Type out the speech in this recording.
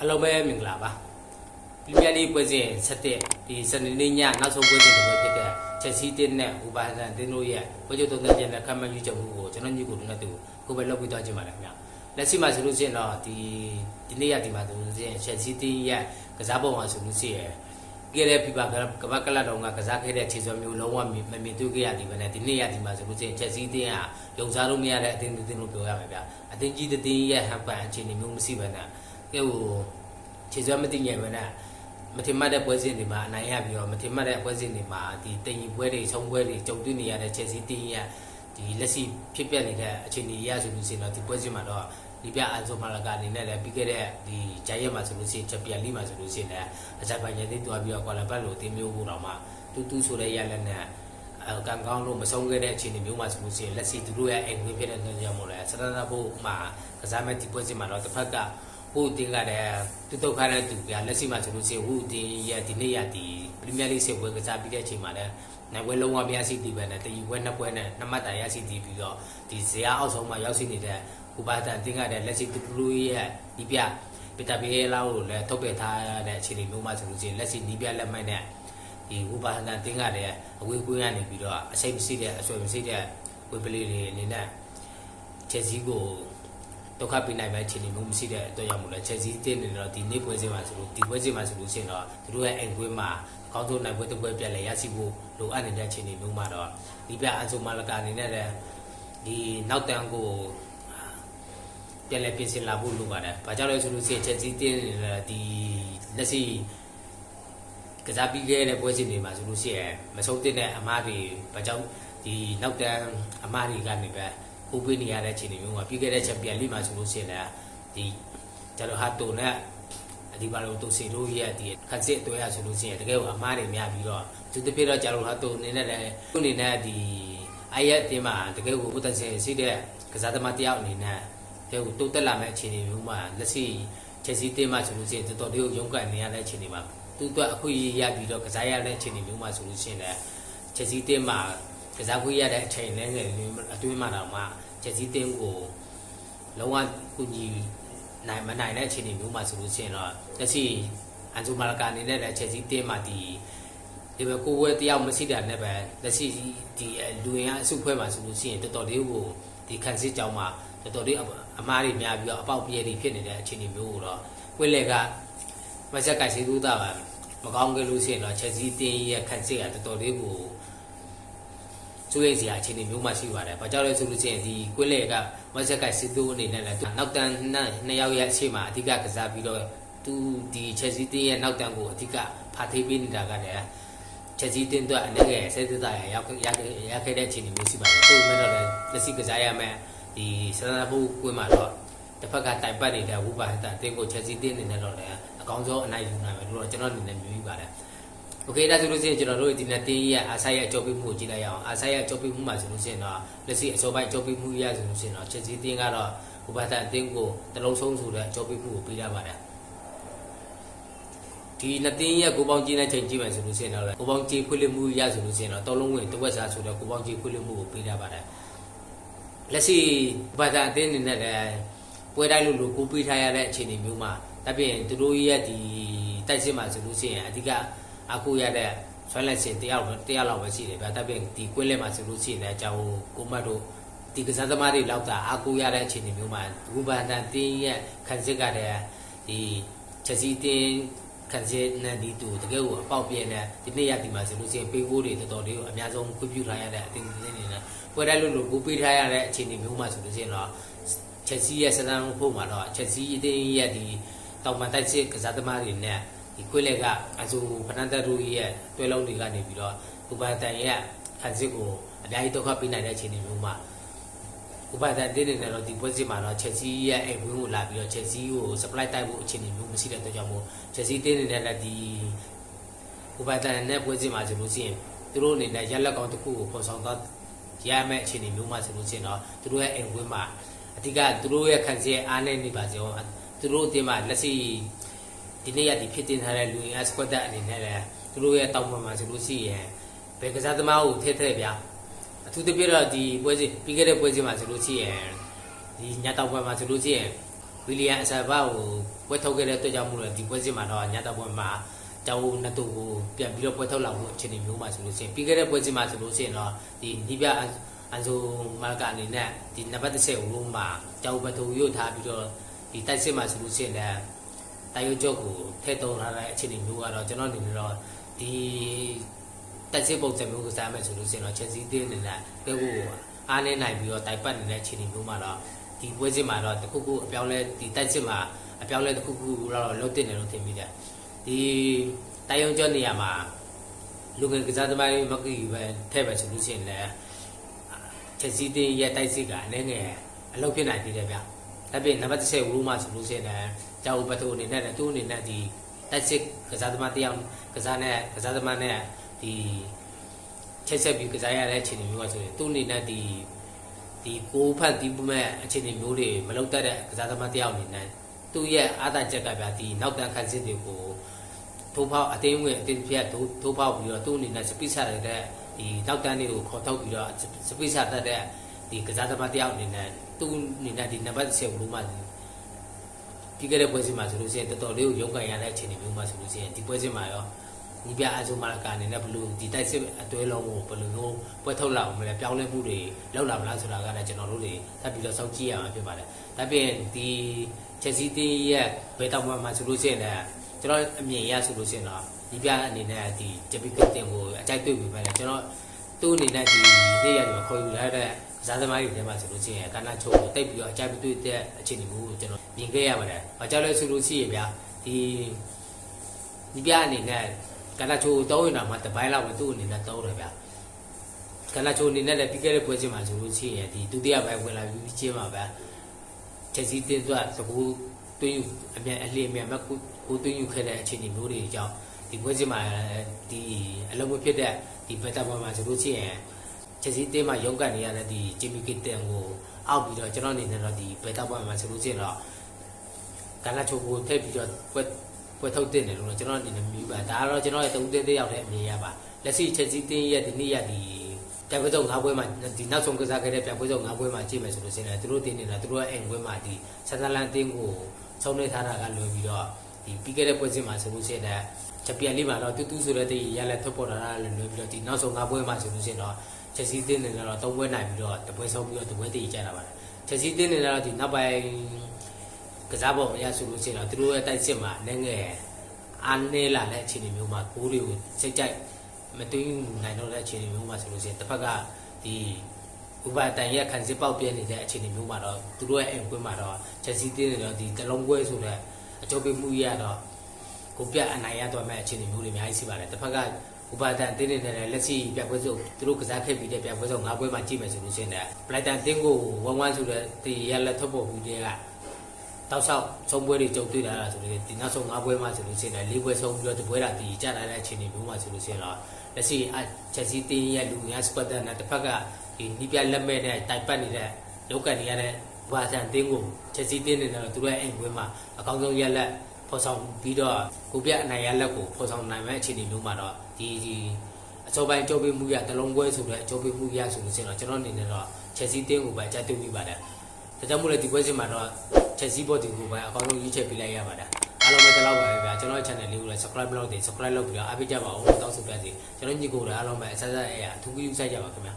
အလုံးပဲမင်္ဂလာပါပြပြလေးပွဲစဉ်ဆက်တဲ့ဒီစနေနေ့ညနောက်ဆုံးပွဲစဉ်တစ်ပွဲဖြစ်တဲ့ချက်စီတင်းနဲ့ဥပါဒန်တင်းတို့ရဲ့ပွဲချုပ်သုံးသပ်ချက်နဲ့ခမ်းမယူချက်မှုကိုကျွန်တော်ညကိုတို့နဲ့တူကိုပဲလောက်ပြီးတော့ကြည့်ပါလားခင်ဗျလက်ရှိမှာဆိုလို့ရှိရင်တော့ဒီဒီနေ့ရဒီမှာဆိုလို့ရှိရင်ချက်စီတင်းရဲ့ကစားပုံမှာဆိုလို့ရှိရင်ကြည့်တဲ့ပြပါကဘာကလတော်ကကစားခဲ့တဲ့ခြေစွမ်းမျိုးလုံးဝမမြင်တွေ့ခဲ့ရဒီပဲနဲ့ဒီနေ့ရဒီမှာဆိုလို့ရှိရင်ချက်စီတင်းကယုံစားလို့မရတဲ့အတင်းတင်းလို့ပြောရမှာဗျအတင်းကြီးတင်းရဲ့ဟန်ပန်အခြေအနေမျိုးမရှိပဲနဲ့ ကဲဟိုခြေစွမ်းမသိငယ်ပဲနဲ့မထင်မှတ်တဲ့ပွဲစဉ်တွေမှာအနိုင်ရပြီးတော့မထင်မှတ်တဲ့ပွဲစဉ်တွေမှာဒီတင်ရင်ပွဲတွေဆုံးပွဲတွေကြုံတွေ့နေရတဲ့ချက်စီတင်းရဲ့ဒီလက်ရှိဖြစ်ပျက်နေတဲ့အခြေအနေရဆိုလို့ရှိရင်တော့ဒီပွဲစဉ်မှာတော့ဒီပြအန်ဆိုမာလကအနေနဲ့လည်းပြီးခဲ့တဲ့ဒီဂျိုင်ရက်မှာဆိုလို့ရှိရင်ချက်ပြန်လိမှာဆိုလို့ရှိရင်လည်းအဂျပန်ရဲ့တိတွားပြီးတော့ကွာလာဘတ်လိုတင်းမျိုးဖို့တော့မှတူတူဆိုတဲ့ရလက်နဲ့အဲကံကောင်းလို့မဆုံးခဲ့တဲ့အခြေအနေမျိုးမှာဆိုလို့ရှိရင်လက်ရှိသူတို့ရဲ့အိမ်ဝင်ဖြစ်တဲ့အတွက်ကြောင့်မို့လဲစရနာဖို့မှာကစားမဲ့ဒီပွဲစဉ်မှာတော့တစ်ဖက်က ဟိုတင်းကလည်းတူတုတ်ခါတဲ့သူပြလက်ရှိမှာဆိုလို့ရှိရင်ဟိုတင်းရဲ့ဒီနေ့ရဒီပရီးမီးယားလိစစ်ပွဲကစားပြီးတဲ့အချိန်မှာလည်းနိုင်ပွဲလုံးဝမရရှိသေးပဲနဲ့တည်ပွဲနှစ်ပွဲနဲ့နှစ်မှတ်တိုင်ရရှိသေးပြီးတော့ဒီဇရာအောက်ဆုံးမှာရောက်ရှိနေတဲ့ဥပါဒန်တင်းကလည်းလက်ရှိတူတူရဲ့ဒီပြပီတာပီလာကိုလည်းထုတ်ပြထားတဲ့အခြေအနေမျိုးမှာဆိုလို့ရှိရင်လက်ရှိနီးပြလက်မှတ်နဲ့ဒီဥပါဒန်တင်းကလည်းအဝေးကွင်းကနေပြီးတော့အစိမ့်မရှိတဲ့အဆွေမရှိတဲ့ဝေပလေးတွေအနေနဲ့ချက်စီကို ဒုက္ခပေးနိုင်မဲ့အခြေအနေမျိုးမရှိတဲ့အတွက်ကြောင့်မို့လဲချက်စီတင်းနေတော့ဒီနေ့ပွဲစဉ်မှာဆိုလို့ဒီပွဲစဉ်မှာဆိုလို့ရှိရင်တော့သူတို့ရဲ့အိမ်ကွင်းမှာအကောင်းဆုံးနိုင်ပွဲတစ်ပွဲပြက်လဲရရှိဖို့လိုအပ်နေတဲ့အခြေအနေမျိုးမှာတော့ဒီပြအဆိုမာလကာအနေနဲ့လည်းဒီနောက်တန်းကိုပြန်လဲပြင်ဆင်လာဖို့လိုပါတယ်။ဘာကြောင့်လဲဆိုလို့ရှိရင်ချက်စီတင်းနေတဲ့ဒီလက်ရှိကစားပြီးခဲ့တဲ့ပွဲစဉ်တွေမှာဆိုလို့ရှိရင်မဆုံးတဲ့အမားတွေဘာကြောင့်ဒီနောက်တန်းအမားတွေကနေပဲ ပို့ပေးနေရတဲ့အခြေအနေမျိုးမှာပြီးခဲ့တဲ့ချန်ပီယံလိမှာဆိုလို့ရှိရင်လည်းဒီဂျာလိုဟာတိုနဲ့အဒီပါလိုတိုစီတို့ရဲ့ဒီခက်စစ်အတွက်ရဆိုလို့ရှိရင်တကယ်ကိုအမားတွေများပြီးတော့သူတပြည့်တော့ဂျာလိုဟာတိုအနေနဲ့လည်းသူ့အနေနဲ့ဒီအရက်အတင်းမှာတကယ်ကို potential ရှိတဲ့ကစားသမားတယောက်အနေနဲ့တကယ်ကိုတိုးတက်လာမဲ့အခြေအနေမျိုးမှာလက်ရှိချက်စီတင်းမှာဆိုလို့ရှိရင်တော်တော်လေးကိုရုန်းကန်နေရတဲ့အခြေအနေမှာသူ့အတွက်အခုရပြီးတော့ကစားရတဲ့အခြေအနေမျိုးမှာဆိုလို့ရှိရင်လည်းချက်စီတင်းမှာကစားခွင့်ရတဲ့အချိန်နဲ့ငယ်လေးအတွင်းမှာတော့မှ ချက်စီတင်းကိုလုံးဝကူညီနိုင်မနိုင်တဲ့အခြေအနေမျိုးမှာဆိုလို့ရှိရင်တော့လက်ရှိအန်ဇူမာလကာအနေနဲ့လည်းချက်စီတင်းမှာဒီဒီဘက်ကိုဝဲတယောက်မရှိတာနဲ့ပဲလက်ရှိဒီလူရင်းအစုဖွဲ့မှာဆိုလို့ရှိရင်တော်တော်လေးကိုဒီခန်းစစ်ကြောင်းမှာတော်တော်လေးအမားတွေများပြီးတော့အပေါက်ပြဲတွေဖြစ်နေတဲ့အခြေအနေမျိုးကိုတော့ဝက်လက်ကမဆက်ကစီသူသားပါမကောင်းကြလို့ရှိရင်တော့ချက်စီတင်းရဲ့ခန်းစစ်ကတော်တော်လေးကို ကျွေးစရာအခြေအနေမျိုးမှရှိပါတယ်။ဘာကြောင့်လဲဆိုလို့ရှိရင်ဒီကွင်းလေကမဆက်ကစီသူအနေနဲ့လည်းနောက်တန်းနှစ်ယောက်ရဲ့အချိန်မှာအဓိကကစားပြီးတော့သူဒီချက်စီတင်းရဲ့နောက်တန်းကိုအဓိကဖာထေးပေးနေတာကလည်းချက်စီတင်းအတွက်အနေနဲ့ဆဲသသားရရောက်ရရခဲ့တဲ့အခြေအနေမျိုးရှိပါတယ်။သူ့မဲ့တော့လည်းလက်ရှိကစားရမယ်ဒီစန္ဒဖို့ကွင်းမှာတော့တစ်ဖက်ကတိုင်ပတ်နေတဲ့ဝုပါဟတာတင်းကိုချက်စီတင်းနေနဲ့တော့လည်းအကောင်းဆုံးအနိုင်ယူနိုင်မယ်လို့တော့ကျွန်တော်အနေနဲ့မြင်မိပါတယ်။ โอเคဒါဆိုလို့ရှိရင်ကျွန်တော်တို့ဒီနေ့တင်းရဲ့အာဆိုင်ရဲ့အကြောပေးမှုကိုကြည့်လိုက်ရအောင်အာဆိုင်ရဲ့အကြောပေးမှုမှာဆိုလို့ရှိရင်တော့လက်ရှိအစောပိုင်းအကြောပေးမှုရဆိုလို့ရှိရင်တော့ချက်စီတင်းကတော့ဥပဒအတင်းကိုတလုံးဆုံးဆိုတဲ့အကြောပေးမှုကိုပေးရပါတယ်ဒီနှစ်တင်းရဲ့ကိုပေါင်းကြီးတဲ့ချိန်ကြည့်မယ်ဆိုလို့ရှိရင်တော့ကိုပေါင်းကြီးဖွင့်လှစ်မှုရဆိုလို့ရှိရင်တော့တော်လုံးဝင်တဝက်စားဆိုတော့ကိုပေါင်းကြီးဖွင့်လှစ်မှုကိုပေးရပါတယ်လက်ရှိဥပဒအတင်းနေနဲ့လည်းပွဲတိုင်းလို့လို့ကိုပေးထားရတဲ့အခြေအနေမျိုးမှာတပြင်းသူတို့ရဲ့ဒီတိုက်စစ်မှာဆိုလို့ရှိရင်အဓိက အခုရတဲ့ဆွဲလိုက်စင်တယောက်တယောက်လောက်ပဲရှိတယ်ဗျာတပြည့်ဒီကွင်းလဲမှာဆိုလို့ရှိရင်လည်းအကြောင်းကိုမတ်တို့ဒီကစားသမားတွေလောက်တာအခုရတဲ့အခြေအနေမျိုးမှာဘူပန်တန်တင်းရဲ့ခန်းစစ်ကတည်းကဒီချက်စီတင်းခန်းစစ်နဲ့ဒီတူတကယ်ကိုအပေါက်ပြင်းတဲ့ဒီနေ့ရဒီမှာဆိုလို့ရှိရင်ပေးဖို့တွေတော်တော်လေးကိုအများဆုံးခွင့်ပြုထားရတဲ့အတင်းတင်းနေနဲ့ပွဲတိုင်းလို့လို့ကိုပေးထားရတဲ့အခြေအနေမျိုးမှာဆိုလို့ရှိရင်တော့ချက်စီရဲ့စတန်ဖို့မှာတော့ချက်စီအတင်းရဲ့ဒီတောင်ပန်တိုက်စစ်ကစားသမားတွေနဲ့ ဒီခွေးလက်ကအဆူဖနန်တက်တို့ရဲ့တွဲလုံးတွေကနေပြီးတော့ဥပဒန်ရဲ့ခန်းစစ်ကိုအများကြီးဒုက္ခပေးနိုင်တဲ့အခြေအနေမျိုးမှာဥပဒန်တင်းနေတယ်တော့ဒီပွဲစစ်မှာတော့ချက်စီရဲ့အိမ်ဝင်းကိုလာပြီးတော့ချက်စီကို supply တိုက်ဖို့အခြေအနေမျိုးမရှိတဲ့အတွက်ကြောင့်မို့ချက်စီတင်းနေတဲ့လည်းဒီဥပဒန်နဲ့ပွဲစစ်မှာဆိုလို့ရှိရင်သူတို့အနေနဲ့ရက်လက်ကောင်တစ်ခုကိုပေါ်ဆောင်သွားရမယ့်အခြေအနေမျိုးမှာဆိုလို့ရှိရင်တော့သူတို့ရဲ့အိမ်ဝင်းမှာအဓိကသူတို့ရဲ့ခန်းစစ်ရဲ့အားနည်းနေပါစေအောင်သူတို့အတင်းမှာလက်ရှိ ဒီနေ့ရဒီဖြစ်တင်ထားတဲ့လူရင်းအစကွတ်တက်အနေနဲ့လည်းသူတို့ရဲ့တောင်းပန်မှာဆိုလို့ရှိရင်ဘယ်ကစားသမားကိုထည့်ထည့်ဗျာအထူးသဖြင့်တော့ဒီပွဲစဉ်ပြီးခဲ့တဲ့ပွဲစဉ်မှာဆိုလို့ရှိရင်ဒီညတောင်ပွဲမှာဆိုလို့ရှိရင်ဝီလီယံအစာဘကိုပွဲထုတ်ခဲ့တဲ့အတွက်ကြောင့်မို့လို့ဒီပွဲစဉ်မှာတော့ညတာပွဲမှာကျောင်းနှစ်တူကိုပြန်ပြီးတော့ပွဲထုတ်လာဖို့အခြေအနေမျိုးမှာဆိုလို့ရှိရင်ပြီးခဲ့တဲ့ပွဲစဉ်မှာဆိုလို့ရှိရင်တော့ဒီနီးပြအန်ဆိုမာကအနေနဲ့ဒီနံပါတ်30ဦးလုံးမှာကျောင်းဘတူရုပ်ထားပြီးတော့ဒီတိုက်စစ်မှာဆိုလို့ရှိရင်လည်း တာယုတ်ကျော်ကိုထည့်သွင်းထားတဲ့အခြေအနေမျိုးကတော့ကျွန်တော်အနေနဲ့တော့ဒီတိုက်စစ်ပုံစံမျိုးကိုစားမယ်ဆိုလို့ရှိရင်တော့ချက်စီးတင်းနေနဲ့ပြဖို့အားနေနိုင်ပြီးတော့တိုက်ပတ်နေတဲ့အခြေအနေမျိုးမှာတော့ဒီပွဲစစ်မှာတော့တခုခုအပြောင်းလဲဒီတိုက်စစ်မှာအပြောင်းလဲတခုခုတော့လုံးတင်တယ်လို့ထင်မိတယ်ဒီတိုင်ယုံကျော်နေရာမှာလူငယ်ကစားသမားတွေမကီပဲထဲပဲဆိုလို့ရှိရင်လည်းချက်စီတင်းရဲ့တိုက်စစ်ကအနေငယ်အလုပ်ဖြစ်နိုင်သေးတယ်ဗျ ဒါပြင်နံပါတ်30ဝူးမှဆိုလို့ရှိရင်လည်းကြောက်ဘတ်ထိုအနေနဲ့သူ့အနေနဲ့ဒီတိုက်စစ်ကစားသမားတယောက်ကစားနဲ့ကစားသမားနဲ့ဒီချက်ဆက်ပြီးကစားရတဲ့အခြေအနေမျိုးကဆိုရင်သူ့အနေနဲ့ဒီဒီကိုဖတ်ဒီပမဲ့အခြေအနေမျိုးတွေမလုပ်တတ်တဲ့ကစားသမားတယောက်အနေနဲ့သူ့ရဲ့အာသာချက်ကဗျာဒီနောက်တန်းခန်းစစ်တွေကိုထိုးပေါက်အတင်းဝင်အတင်းပြတ်ထိုးထိုးပေါက်ပြီးတော့သူ့အနေနဲ့စပိစာရတဲ့ဒီနောက်တန်းတွေကိုခေါ်ထုတ်ပြီးတော့စပိစာတတ်တဲ့ဒီကစားသမားတယောက်အနေနဲ့ သူ့အနေနဲ့ဒီနံပါတ်10ဘလို့မှဒီကတဲ့ပွဲစဉ်မှာဆိုလို့ရှိရင်တော်တော်လေးကိုရုန်းကန်ရတဲ့အခြေအနေမျိုးမှာဆိုလို့ရှိရင်ဒီပွဲစဉ်မှာရောဒီပြအဆိုမာကအနေနဲ့ဘလို့ဒီတိုက်စစ်အတွဲလုံးကိုဘလို့မျိုးပွဲထုတ်လာအောင်မလဲပြောင်းလဲမှုတွေလောက်လာမလားဆိုတာကလည်းကျွန်တော်တို့တွေထပ်ပြီးတော့စောင့်ကြည့်ရမှာဖြစ်ပါတယ်။ဒါပြင်ဒီချက်စီတင်းရဲ့ဘယ်တောင်မှမှာဆိုလို့ရှိရင်လည်းကျွန်တော်အမြင်အရဆိုလို့ရှိရင်တော့ဒီပြအနေနဲ့ဒီဂျပီကတင်ကိုအကြိုက်တွေ့ပြီပဲလေကျွန်တော်သူ့အနေနဲ့ဒီနေ့ရက်ဒီခေါ်ယူလာတဲ့ ဇာသမားတွေထဲမှာဆိုလို့ရှိရင်ကဏ္ဍချုပ်ကိုတိတ်ပြီးတော့အကြိုက်တွေ့တဲ့အခြေအနေမျိုးကိုကျွန်တော်မြင်ခဲ့ရပါတယ်။ဘာကြောင့်လဲဆိုလို့ရှိရင်ဗျာဒီဒီပြအနေနဲ့ကလာချိုတောင်းရင်တော့မှတပိုင်းလောက်ပဲသူ့အနေနဲ့တောင်းတယ်ဗျာကလာချိုအနေနဲ့လည်းပြီးခဲ့တဲ့ပွဲချင်းမှာဆိုလို့ရှိရင်ဒီဒုတိယပိုင်းဝင်လာပြီးချင်းမှာပဲချက်စီတင်းသွားသကူတွင်းယူအမြန်အလင်းအမြန်မကူကိုတွင်းယူခဲ့တဲ့အခြေအနေမျိုးတွေကြောင့်ဒီပွဲချင်းမှာဒီအလုံးမဖြစ်တဲ့ဒီဘက်တာပေါ်မှာဆိုလို့ရှိရင် ချက်စီတင်းမှာရုန်းကန်နေရတဲ့ဒီဂျီမီကစ်တန်ကိုအောက်ပြီးတော့ကျွန်တော်အနေနဲ့တော့ဒီဘက်တာပေါ်မှာဆိုလို့ရှိရင်တော့ကလာချိုကိုထည့်ပြီးတော့ပွဲပွဲထုတ်တင်တယ်လို့တော့ကျွန်တော်အနေနဲ့မြည်ပါဒါကတော့ကျွန်တော်ရဲ့တုံးသေးသေးရောက်တဲ့အမြင်ရပါလက်ရှိချက်စီတင်းရဲ့ဒီနေ့ရက်ဒီပြပွဲဆုံး၅ပွဲမှာဒီနောက်ဆုံးကစားခဲ့တဲ့ပြပွဲဆုံး၅ပွဲမှာကြည့်မယ်ဆိုလို့ရှိရင်သူတို့တင်နေတာသူတို့ရဲ့အိမ်ပွဲမှာဒီဆန်သလန်တင်းကိုဆုံးနေထားတာကလွယ်ပြီးတော့ဒီပြီးခဲ့တဲ့ပွဲစဉ်မှာဆိုလို့ရှိရင်ချက်ပြန်လေးမှာတော့တူတူဆိုတဲ့တည်းရလက်ထွက်ပေါ်လာတာလည်းလွယ်ပြီးတော့ဒီနောက်ဆုံး၅ပွဲမှာဆိုလို့ရှိရင်တော့ ချက်စီတင်းနေတော့၃ပွဲနိုင်ပြီးတော့တပွဲဆုံးပြီးတော့တပွဲတည်ကြတာပါချက်စီတင်းနေတော့ဒီနောက်ပိုင်းကစားပေါ်အရဆိုလို့ရှိရင်တော့သူတို့ရဲ့တိုက်စစ်မှာလည်းငယ်အားနေလာတဲ့အခြေအနေမျိုးမှာကိုးတွေကိုစိတ်ကြိုက်မတွင်းနိုင်တော့တဲ့အခြေအနေမျိုးမှာဆိုလို့ရှိရင်တစ်ဖက်ကဒီဥပဒံရဲ့ခံစစ်ပေါက်ပြဲနေတဲ့အခြေအနေမျိုးမှာတော့သူတို့ရဲ့အိမ်ကွင်းမှာတော့ချက်စီတင်းနေတော့ဒီတလုံးကွဲဆိုတဲ့အကျိုးပေးမှုရတော့ကိုပြအနိုင်ရတော့မဲ့အခြေအနေမျိုးတွေအများကြီးရှိပါတယ်တစ်ဖက်က ဥပါဒံတင်းနေတဲ့လက်ရှိပြပွဲစုသူတို့ကစားခဲ့ပြီးတဲ့ပြပွဲစု၅ပွဲမှာကြည့်မယ်ဆိုလို့ရှိရင်လည်းပလိုက်တန်တင်းကိုဝမ်ဝမ်ဆိုတဲ့ဒီရလက်ထုတ်ဖို့ဘူးတွေကတောက်ဆောက်ဆုံးပွဲတွေကြုံတွေ့လာတာဆိုလို့ဒီနောက်ဆုံး၅ပွဲမှာဆိုလို့ရှိရင်လည်း၄ပွဲဆုံးပြီးတော့ဒီပွဲတာဒီကြလာတဲ့အခြေအနေမျိုးမှာဆိုလို့ရှိရင်တော့လက်ရှိချက်စီတင်းရဲ့လူများစကွတ်တာနဲ့တစ်ဖက်ကဒီနီးပြလက်မဲ့နဲ့တိုက်ပတ်နေတဲ့လောက်ကနေရတဲ့ဘာသာတင်းကိုချက်စီတင်းနေတော့သူတို့ရဲ့အိမ်ပွဲမှာအကောင်းဆုံးရက်လက် ဖော်ဆောင်ပြီးတော့ကိုပြအနိုင်ရလက်ကိုဖော်ဆောင်နိုင်မဲ့အခြေအနေမျိုးမှာတော့ဒီဒီအချိုးပိုင်းကြိုးပေးမှုရတလုံးပွဲဆိုတဲ့အချိုးပေးမှုရဆိုလို့ရှိရင်တော့ကျွန်တော်အနေနဲ့တော့ချက်စီတင်းကိုပဲအကြိုက်တွေ့မိပါတယ်ဒါကြောင့်မို့လဲဒီပွဲစဉ်မှာတော့ချက်စီဘော်ဒီကိုပဲအကောင်းဆုံးရွေးချယ်ပေးလိုက်ရပါတယ်အားလုံးပဲဒီလောက်ပါပဲဗျာကျွန်တော်ရဲ့ channel လေးကိုလည်း subscribe လုပ်တယ် subscribe လုပ်ပြီးတော့အားပေးကြပါဦးတောင်းဆိုပြစီကျွန်တော်ညီကိုလည်းအားလုံးပဲအဆက်ဆက်အရာအထူးကြီးစိုက်ကြပါခင်ဗျာ